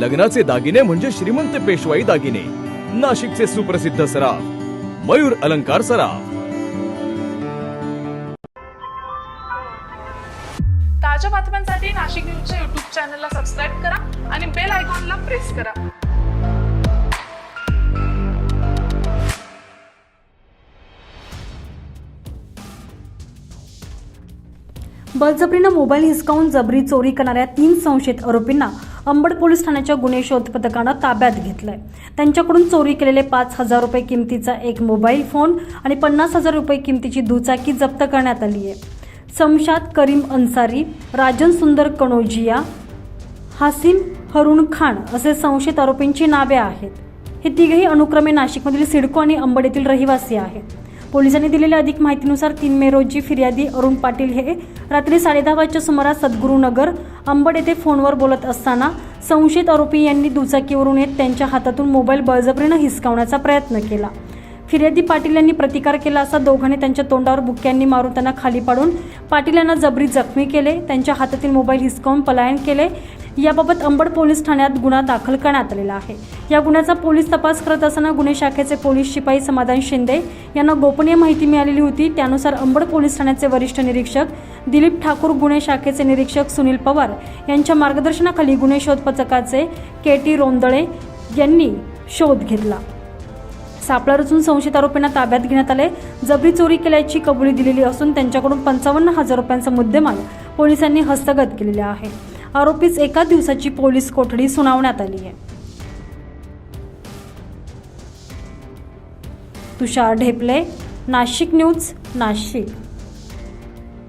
लग्नाचे दागिने म्हणजे श्रीमंत पेशवाई दागिने. नाशिकचे सुप्रसिद्ध सराफ मयूर अलंकार सराफ. ताज्या बातम्यांसाठी नाशिक न्यूजच्या युट्यूब चॅनलला सबस्क्राईब करा आणि बेल आयकॉनला प्रेस करा. बळजबरीनं मोबाईल हिसकावून जबरी चोरी करणाऱ्या तीन संशयित आरोपींना अंबड पोलीस ठाण्याच्या गुन्हे शोध पथकानं ताब्यात घेतलंय. त्यांच्याकडून चोरी केलेले पाच हजार रुपये किमतीचा एक मोबाईल फोन आणि पन्नास हजार रुपये किमतीची दुचाकी जप्त करण्यात आली आहे. समशाद करीम अन्सारी राजन सुंदर कणोजिया हासिम हरुण खान असे संशयित आरोपींची नावे आहेत. हे तिघेही अनुक्रमे नाशिकमधील सिडको आणि अंबड येथील रहिवासी आहेत. पोलिसांनी दिलेल्या अधिक माहितीनुसार तीन मे रोजी फिर्यादी अरुण पाटील हे रात्री साडेदहा वाजच्या सुमारास सद्गुरुनगर अंबड येथे फोनवर बोलत असताना संशयित आरोपी यांनी दुचाकीवरून येत त्यांच्या हातातून मोबाईल बळजबरीनं हिसकावण्याचा प्रयत्न केला. फिर्यादी पाटील यांनी प्रतिकार केला असता दोघांनी त्यांच्या तोंडावर बुक्यांनी मारून त्यांना खाली पाडून पाटील यांना जबरी जखमी केले त्यांच्या हातातील मोबाईल हिसकावून पलायन केले याबाबत अंबड पोलीस ठाण्यात गुन्हा दाखल करण्यात आलेला आहे. या गुन्ह्याचा पोलीस तपास करत असताना गुन्हे शाखेचे पोलीस शिपाई समाधान शिंदे यांना गोपनीय माहिती मिळालेली होती. त्यानुसार अंबड पोलीस ठाण्याचे वरिष्ठ निरीक्षक दिलीप ठाकूर गुन्हे शाखेचे निरीक्षक सुनील पवार यांच्या मार्गदर्शनाखाली गुन्हे शोध पथकाचे के टी रोंदळे यांनी शोध घेतला. सापळा रचून संशयित आरोपींना ताब्यात घेण्यात आले. जबरी चोरी केल्याची कबुली दिलेली असून त्यांच्याकडून पंचावन्न हजार रुपयांचा मुद्देमाल पोलिसांनी हस्तगत केलेला आहे. आरोपीच एका दिवसाची पोलीस कोठडी सुनावण्यात आली आहे. तुषार ढेपले नाशिक न्यूज नाशिक.